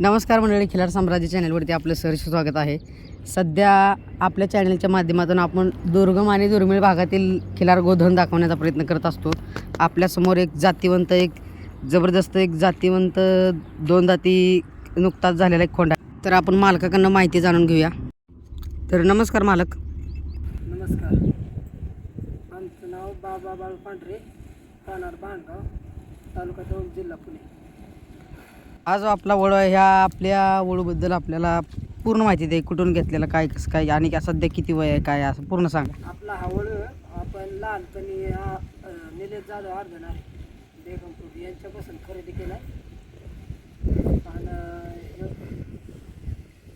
नमस्कार मंडळी खिलार साम्राज्य चॅनलवरती आपलं सहर्ष स्वागत आहे. सध्या आपल्या चॅनलच्या माध्यमातून आपण दुर्गम आणि दुर्मिळ भागातील खिलार गोधन दाखवण्याचा प्रयत्न करत असतो. आपल्यासमोर एक जातीवंत एक जबरदस्त एक जातीवंत दोन जाती नुकताच झालेला एक खोंडा. तर आपण मालकाकडनं माहिती जाणून घेऊया. तर नमस्कार मालक. नमस्कार. आमचं नाव बाबा बाळ पांढरे राहणार बांधगाव तालुका दोन जिल्हा पुणे. आज आपला वळू आहे ह्या आपल्या वळूबद्दल आपल्याला पूर्ण माहिती दे कुठून घेतलेलं काय कसं काय आणि काय सध्या किती वय आहे काय असं पूर्ण सांगा. आपला हा वळू आपण लहानपणी हा अ, निलेश जाधव अर्धनार बेगमपूर यांच्यापासून खरेदी केला आणि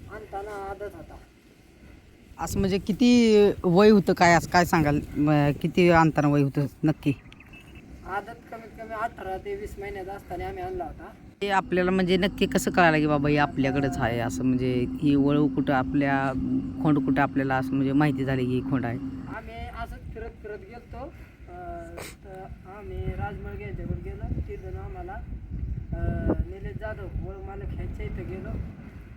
आणताना आदत होता. असं म्हणजे किती वय होतं काय असं काय सांगाल? म- किती अंतरानं वय होतं नक्की? आदत कमीत कमी अठरा ते वीस महिन्याचा असताना आम्ही आणला होता. हे आपल्याला म्हणजे नक्की कसं कळालं की बाबा हे आपल्याकडेच आहे? असं म्हणजे ही वळू कुठं आपल्या खोंड कुठं आपल्याला असं म्हणजे माहिती झाली की ही खोंड आहे? आम्ही असंच फिरत फिरत गेलतो. अं, तर आम्ही राजमळ यांच्याकडे गेलो. तिथून आम्हाला अं, निलेश जाधव वळू मालक ह्यांच्या इथं गेलो.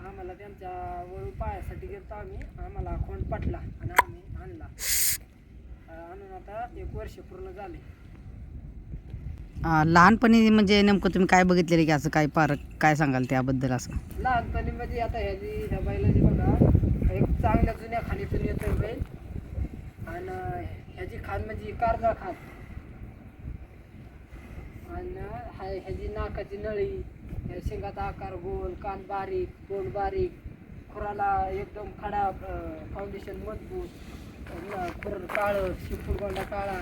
आम्हाला त्यांच्या वळू पायासाठी गेलतो आम्ही. आम्हाला खोंड पटला आणि आम्ही आणला. अं, आणून आता एक वर्ष पूर्ण झाले. लहानपणी म्हणजे नेमकं तुम्ही काय बघितलेलं की असं काय पार काय सांगाल त्याबद्दल असं? लहानपणी म्हणजे आता ह्याची ह्या बैलाची बघा एक चांगल्या जुन्या खाणीतून येतो बैल. आणि ह्याची खाण म्हणजे कारजा खाण. आणि हा ह्याची नाकाची नळी ह्या शेंगाचा आकार गोल कान बारीक तोंड बारीक खुराला एकदम खडा फाउंडेशन मजबूत खुर काळं शिपूरगोंडा काळा.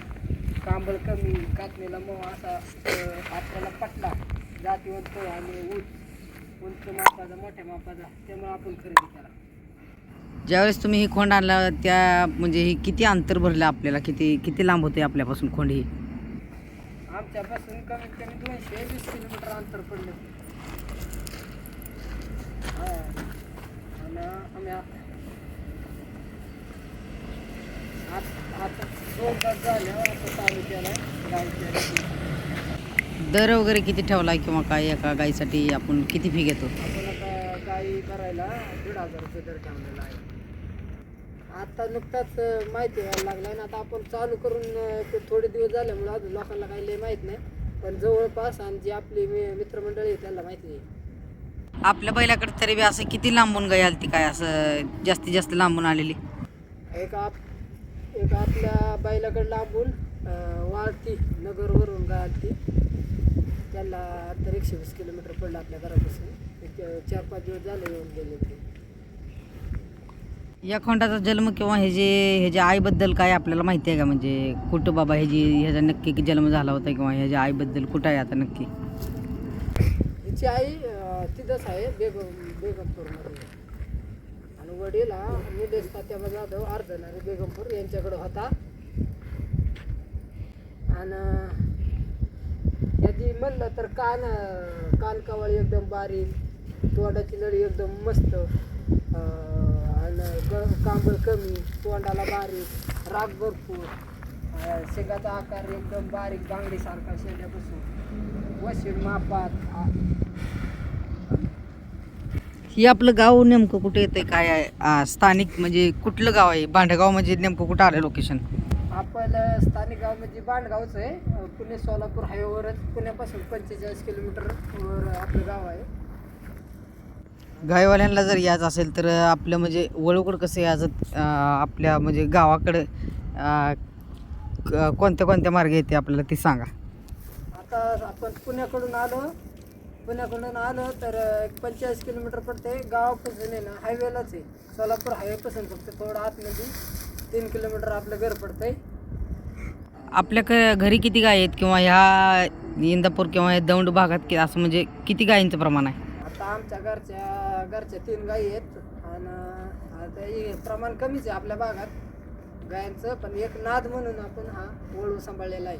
कांबळ कमी कातणीला मऊ असा आपल्याला पटला जातीवंत आणि उंच उंच मापाचा मोठ्या मापाचा त्यामुळे आपण खरेदी केला ज्यावेळेस तुम्ही ही खोंड आणला त्या म्हणजे ही किती अंतर भरलं आपल्याला? किती किती लांब होते आपल्यापासून खोंड ही? आमच्यापासून कमीत कमी दोनशे वीस किलोमीटर अंतर पडलं. हा. आणि आम्ही आत- दर वगैरे किती ठेवला किंवा काय एका गाईसाठी आपण किती फी घेतो? गाई करायला दीड हजार रुपये दर ठेवलेला आहे. आता नुकताच माहिती व्हायला लागलाय ना आता आपण चालू करून ते थोडे दिवस झाल्यामुळे अजून लोकांना काही लय माहीत नाही. पण जवळपास आणि जी आपली मित्रमंडळी आहे त्यांना माहिती आहे. आपल्या बैलाकडे तरी बी असं किती लांबून गाय आलती काय? असं जास्तीत जास्त लांबून आलेली? एक आप एक आपल्या बैलाकडे लांबून वाळती नगरवरून गाय आलती त्याला तर एकशे वीस किलोमीटर पडलं आपल्या घरापासून. एक चार पाच दिवस झाले येऊन गेले ते. या खोंडाचा जन्म किंवा हे जे ह्याच्या आईबद्दल काय आपल्याला माहिती आहे का? म्हणजे कुठं बाबा ह्याची ह्याचा नक्की जन्म झाला होता किंवा ह्याच्या आईबद्दल कुठं आहे आता नक्की? हिची आई तिथंच आहे बेगम बेगमपूरमध्ये. वडील हा निलेश तात्याबा जाधव आणि बेगमपूर यांच्याकडं होता. आणि याची म्हणलं तर कान अं, कान एकदम बारीक तोंडाची नळी एकदम मस्त आणि ग कांबळ कमी तोंडाला बारीक राग भरपूर शेगाचा शेंगाचा आकार एकदम बारीक बांगडीसारखा शेंड्यापासून वशीर मापात ही आपलं गाव नेमकं कुठे येतं काय आहे? आ, स्थानिक म्हणजे कुठलं गाव आहे? भांडगाव म्हणजे नेमकं कुठं आलं लोकेशन आपलं स्थानिक गाव म्हणजे बांडगावचं आहे. अं, पुणे सोलापूर हायवेवरच पुण्यापासून पंचेचाळीस किलोमीटर वर आपलं गाव आहे. गायवाल्यांना जर यायचं असेल तर आपलं म्हणजे वळूकड कसं यायचं? आ, आपल्या म्हणजे गावाकडं आ, क- कोणत्या कोणत्या मार्ग येते आपल्याला ते सांगा. आता आपण पुण्याकडून आलो. पुण्याकडून आलो तर एक पंचेचाळीस किलोमीटर पडते गावापासून आहे ना हायवेलाच आहे. सोलापूर हायवेपासून फक्त थोडं आतमध्ये तीन किलोमीटर आपलं घर पडतंय. आपल्या क घरी किती गाय आहेत किंवा ह्या इंदापूर किंवा ह्या दौंड भागात कि असं म्हणजे किती गायींचं प्रमाण आहे? आता आमच्या घरच्या घरच्या तीन गायी आहेत. आणि आता हे प्रमाण कमीच आहे आपल्या भागात. गायांचं पण एक नाद म्हणून आपण हा वळू सांभाळलेला आहे.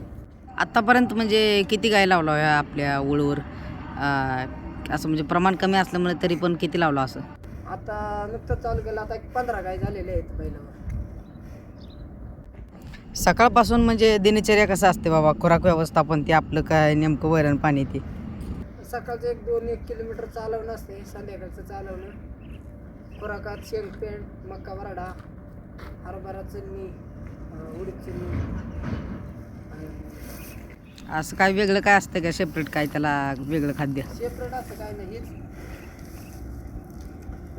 आत्तापर्यंत म्हणजे किती गाय लावला ह्या आपल्या वळूवर आ, असं म्हणजे प्रमाण कमी असल्यामुळे तरी पण किती लावलं असं? आता नुकतं चालू केलं आता एक पंधरा गाय झालेले आहेत पहिल्यावर सकाळपासून म्हणजे दिनचर्या कसं असते बाबा? खुराक व्यवस्थापन ते आपलं काय नेमकं वैरण पाणी ते? सकाळचं एक दोन एक किलोमीटर चालवणं असते संध्याकाळचं चालवणं. खुराकात शेंगपेंड मक्का बराडा हरभरा चटणी अं, उडीद चटणी. आणि असं काय वेगळं काय असतं का? सेपरेट काय त्याला वेगळं खाद्य? सेपरेट असं काय नाही. हेच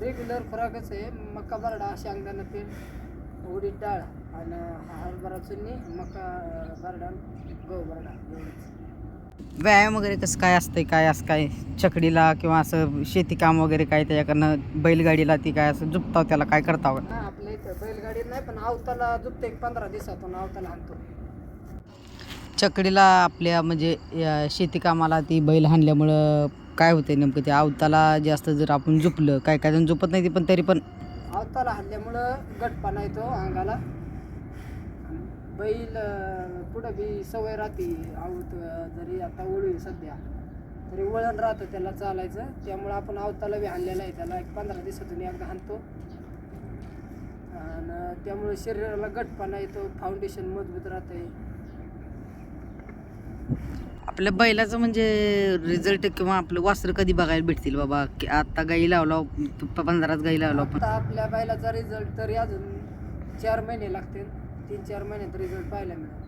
रेग्युलर खुराकच आहे. मक्का बरडा शेंगदाणा तेल उडीद डाळ आणि हरभरा मक्का अं, बरडा गहू बरडा व्यायाम वगैरे कसं काय असतंय? काय असं काय चकडीला किंवा असं शेती काम वगैरे काय त्याच्याकडनं बैलगाडीला ती काय असं झुपताव त्याला काय करताव हा आपल्या इथं बैलगाडी नाही पण आवताला जुपते एक पंधरा दिवसातून आवताला आणतो. चकडीला आपल्या म्हणजे या शेती कामाला ती बैल हाणल्यामुळं काय होते नेमकं ते? अवताला जास्त जर आपण झुपलं काय काय जण झोपत नाही ती पण तरी पण. अवताला हाणल्यामुळं गटपणा येतो अंगाला. बैल पुढं बी सवय राहते आवत जरी आता वळू सध्या तरी वळण राहतं त्याला चालायचं. त्यामुळं आपण आवताला बी हाणलेला आहे. त्याला एक पंधरा दिवसातून एकदा हाणतो. आणि त्यामुळे शरीराला गटपणा येतो फाउंडेशन मजबूत राहते आपल्या बैलाचं म्हणजे रिझल्ट किंवा आपलं वासरं कधी बघायला भेटतील बाबा? की आता गाई लावला पंधराच गाई लावला पण. आता आपल्या बैलाचा रिझल्ट तरी अजून चार महिने लागतील. तीन चार महिन्यात रिझल्ट पाहायला मिळेल.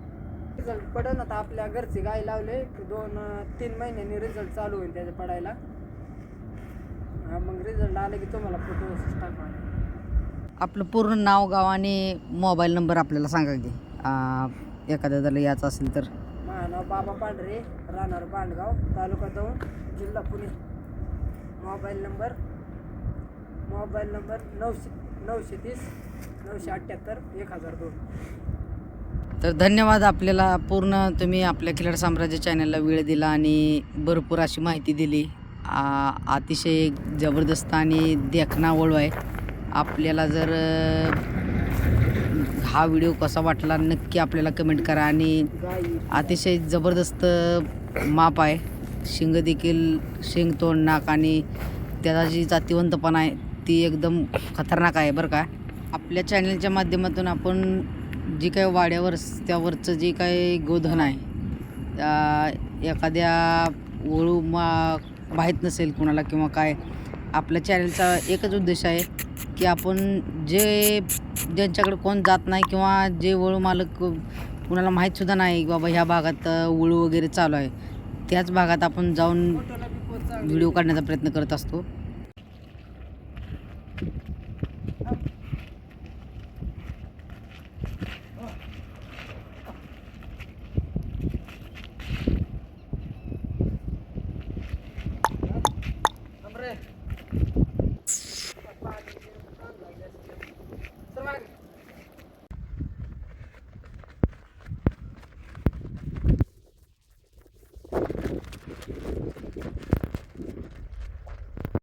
रिझल्ट पडेल आता आपल्या घरचे गाय लावले की दोन तीन महिन्यांनी रिझल्ट चालू होईल त्याचा पडायला. मग रिझल्ट आले की तुम्हाला फोटो टाका आपलं पूर्ण नाव गाव आणि मोबाईल नंबर आपल्याला सांगा की एखाद्या जर याचं असेल तर. माझं नाव बाबा पांढरे राहणार बांडगाव तालुका दौंड जिल्हा Pune. Mobile number mobile number नऊशे नऊशे तीस नऊशे अठ्ठ्याहत्तर एक हजार दोन. तर धन्यवाद आपल्याला पूर्ण तुम्ही आपल्या खिलाड साम्राज्य चॅनलला वेळ दिला आणि भरपूर अशी माहिती दिली. आ, अतिशय जबरदस्त आणि देखणा वळू आहे. आपल्याला जर हा व्हिडिओ कसा वाटला नक्की आपल्याला कमेंट करा. आणि अतिशय जबरदस्त माप आहे. शिंग देखील शिंग तोंड नाक आणि त्याचा जी जातीवंतपणा आहे ती एकदम खतरनाक आहे बरं का. आपल्या चॅनलच्या माध्यमातून आपण जी काही वाड्यावर त्यावरचं जे काही गोधन आहे एखाद्या वळू मा माहीत नसेल कुणाला किंवा काय आपल्या चॅनलचा एकच उद्देश आहे की आपण जे ज्यांच्याकडे कोण जात नाही किंवा जे वळू मालक कुणाला माहीतसुद्धा नाही की बाबा ह्या भागात वळू वगैरे चालू आहे त्याच भागात आपण जाऊन व्हिडिओ काढण्याचा प्रयत्न करत असतो. थांब